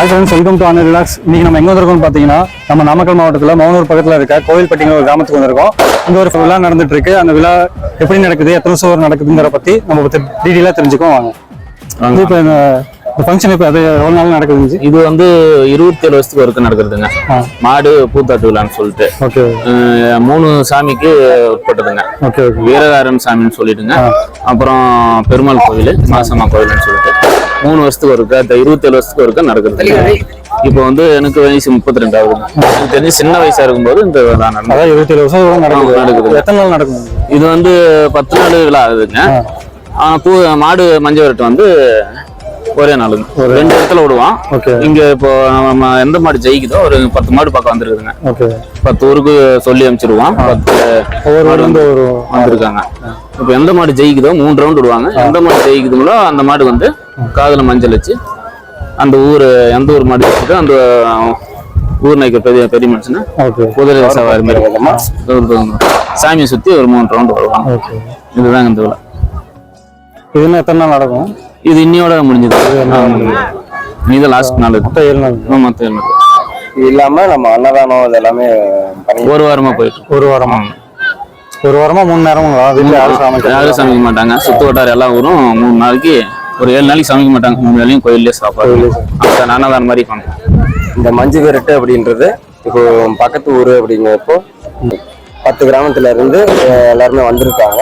Hi friends welcome to un relax. இன்னைக்கு நம்ம எங்க வந்திருக்கோம்னு பார்த்தீங்கன்னா நம்ம நாமக்கல் மாவட்டத்தில் மௌனூர் பக்கத்தில் இருக்க கோவில்பட்டிங்கிற ஒரு கிராமத்துக்கு வந்திருக்கோம். இங்க ஒரு விழா நடந்துட்டு இருக்கு அந்த விழா எப்படி நடக்குது எத்தனை வருஷம் நடக்குதுங்கிற பத்தி நம்ம டீட்டெயிலாக தெரிஞ்சுக்கோ வாங்க. இது இப்போ இந்த ஃபங்க்ஷன் இப்போ அது எவ்வளோ நாள் நடக்குதுங்க இது வந்து இருபத்தி ஏழு வருஷத்துக்கு ஒருக்க நடக்கிறதுங்க ஆ. மாடு பூத்தாட்டு விழான்னு சொல்லிட்டு. ஓகே. மூணு சாமிக்கு உட்பட்டதுங்க. Okay okay. வீரகாரன் சாமின்னு சொல்லிட்டுங்க. அப்புறம் பெருமாள் கோவில் மாசம்மா கோவில்னு சொல்லிட்டு. மூணு வருஷத்துக்கு ஒருக்க இந்த இருபத்தி ஏழு வருஷத்துக்கு ஒருக்க நடக்கிறது. இப்போ வந்து எனக்கு வயசு முப்பத்தி எனக்கு தெரிஞ்சு சின்ன வயசா இருக்கும்போது இந்த அதான் இருபத்தேழு வருஷம் நடக்குது. நடக்குது. எத்தனை நாள் நடக்கும் இது வந்து பத்து நாள் விழா ஆகுதுங்க. பூ மாடு மஞ்சள் விரட்டு வந்து ஒரே நாளுங்க ரெண்டு இடத்துல விடுவான் ஓகே. இங்க இப்போ நம்ம எந்த மாடு ஜெயிக்குதோ ஒரு பத்து மாடு பக்கம் வந்துருக்குதுங்க பத்து ஊருக்கு சொல்லி அனுப்பிச்சிருவான் பத்து ஒவ்வொரு மாடு வந்து வந்திருக்காங்க. இப்போ எந்த மாடு ஜெயிக்குதோ மூணு ரவுண்ட் விடுவாங்க. எந்த மாடு ஜெயிக்குதுங்களோ அந்த மாடு வந்து காதுல மஞ்சள் வச்சு அந்த ஊர் எந்த ஊர் மாடு ஜெயிக்குதோ அந்த ஊர் நாய்க்கு பெரிய பெரிய மனுஷனா ஓகே. குதிரை சவாரி மாதிரி சாமியை சுத்தி ஒரு மூணு ரவுண்ட் வருவாங்க இதுதாங்க இந்த விழா. இது இன்னும் எத்தனை நாள் நடக்கும்? இது இன்னையோட முடிஞ்சது. இது லாஸ்ட் நாள்? மொத்தம் ஏழு நாள். மொத்தம் என்ன? இது இல்லாம நம்ம அன்னதானம் இது எல்லாமே ஒரு வாரமா போயிட்டு. ஒரு வாரமா? ஒரு வாரமா மூணு நேரமுங்களா வீட்டில் யாரும் சமைக்க யாரும் சமைக்க மாட்டாங்க. சுத்து வட்டார எல்லா ஊரும் மூணு நாளைக்கு ஒரு ஏழு நாளைக்கு சமைக்க மாட்டாங்க. மூணு வேலையும் கோயிலே சாப்பாடு. அந்த அன்னதானம் மாதிரி பண்ணுவோம் இந்த மஞ்சு விரட்டு அப்படின்றது இப்போ பக்கத்து ஊர் அப்படிங்கிறப்போ பத்து கிராமத்துல இருந்து எல்லாருமே வந்திருக்காங்க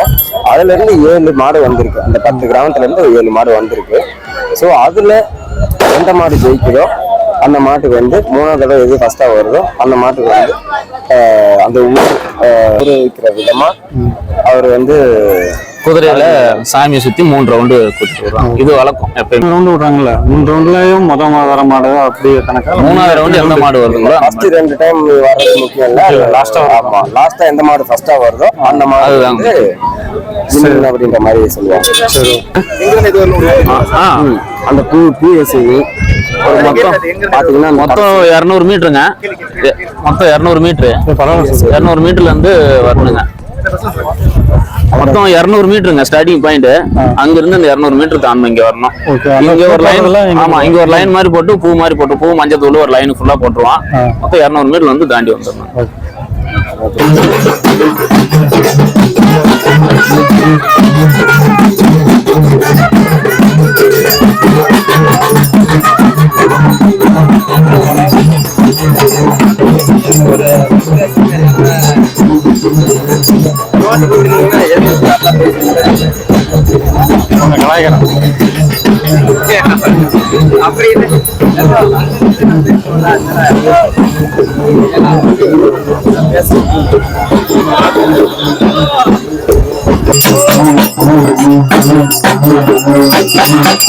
அதுல இருந்து ஏழு மாடு வந்திருக்கு. அந்த பத்து கிராமத்துல இருந்து ஏழு மாடு வந்திருக்கு. ஸோ அதுல எந்த மாடு ஜெயிக்குதோ அந்த மாட்டுக்கு வந்து மூணாவது தடவை எது ஃபர்ஸ்டா வருதோ அந்த மாட்டுக்கு வந்து அந்த ஊர் ஊர் வைக்கிற விதமா அவர் வந்து குதிரையில சாமியை சுத்தி மூணு ரவுண்டு கூட்டிட்டு வருவாங்க. இது வழக்கம் எப்பயுமே. ரவுண்டு விடுறாங்கல்ல? மூணு ரவுண்ட்லயும் மொதல் வர மாடு அப்படி கணக்கா? மூணாவது ரவுண்டு எந்த மாடு வருதுங்களோ ஃபர்ஸ்ட் ரெண்டு டைம் வர்றது முக்கியம் இல்ல. லாஸ்டா ஆமா. லாஸ்டா எந்த மாடு ஃபர்ஸ்டா வருதோ அந்த மாடு அதுதான். வந்து அப்படின்ற மாதிரி சொல்லுவாங்க. அந்த பூ பிஎஸ்சி ஒரு மொத்தம் பாத்தீங்கன்னா மொத்தம் இரநூறு மீட்டருங்க. மொத்தம் இரநூறு மீட்ரு இரநூறு மீட்டர்ல இருந்து வரணுங்க. மொத்தம் இரநூறு மீட்டருங்க ஸ்டார்டிங் பாயிண்ட் அங்க இருந்து அந்த இரநூறு மீட்டர் தாண்டணும் இங்க வரணும். இங்க ஒரு லைன் ஆமா இங்க ஒரு லைன் மாதிரி போட்டு பூ மாதிரி போட்டு பூ மஞ்சள் தூள் ஒரு லைன் ஃபுல்லா போட்டுருவான். மொத்தம் இரநூறு மீட்டர் வந்து தாண்டி வந்துடணும். ஓகே. உங்க கலாய்க்கிறேன்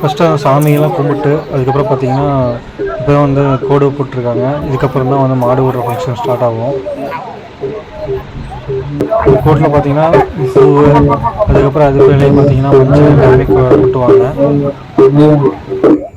First சாமியெல்லாம் கும்பிட்டு அதுக்கப்புறம் பார்த்தீங்கன்னா இப்போ வந்து கோடு போட்டிருக்காங்க. இதுக்கப்புறம் தான் வந்து மாடு விடுற ஃபங்க்ஷன் ஸ்டார்ட் ஆகும். கோட்டில் பார்த்தீங்கன்னா பூ அதுக்கப்புறம் அதுக்கு பார்த்தீங்கன்னா மஞ்சள் கொட்டுவாங்க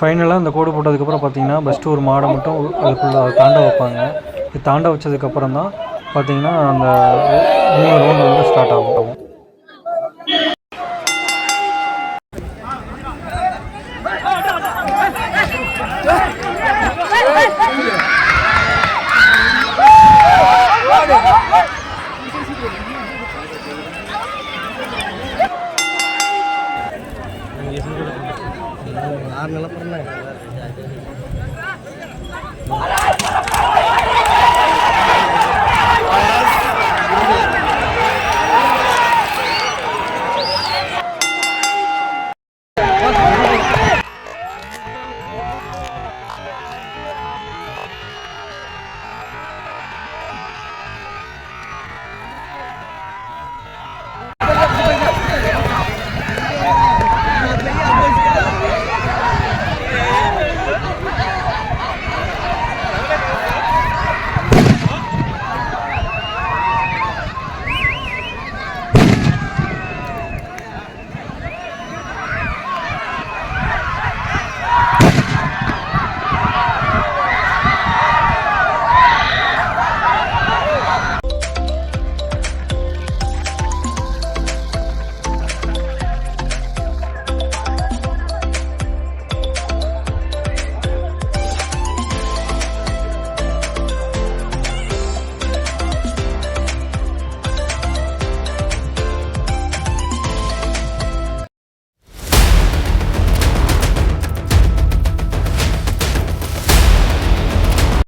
ஃபைனலாக அந்த கோடு போட்டதுக்கப்புறம் பார்த்தீங்கன்னா ஃபஸ்ட்டு ஒரு மாடை மட்டும் அதுக்குள்ளே தாண்ட வைப்பாங்க. இது தாண்ட வச்சதுக்கப்புறம் தான் பார்த்தீங்கன்னா அந்த மூணு ரவுண்ட் வந்து ஸ்டார்ட் ஆகும். ஆறு நிலப்பரம்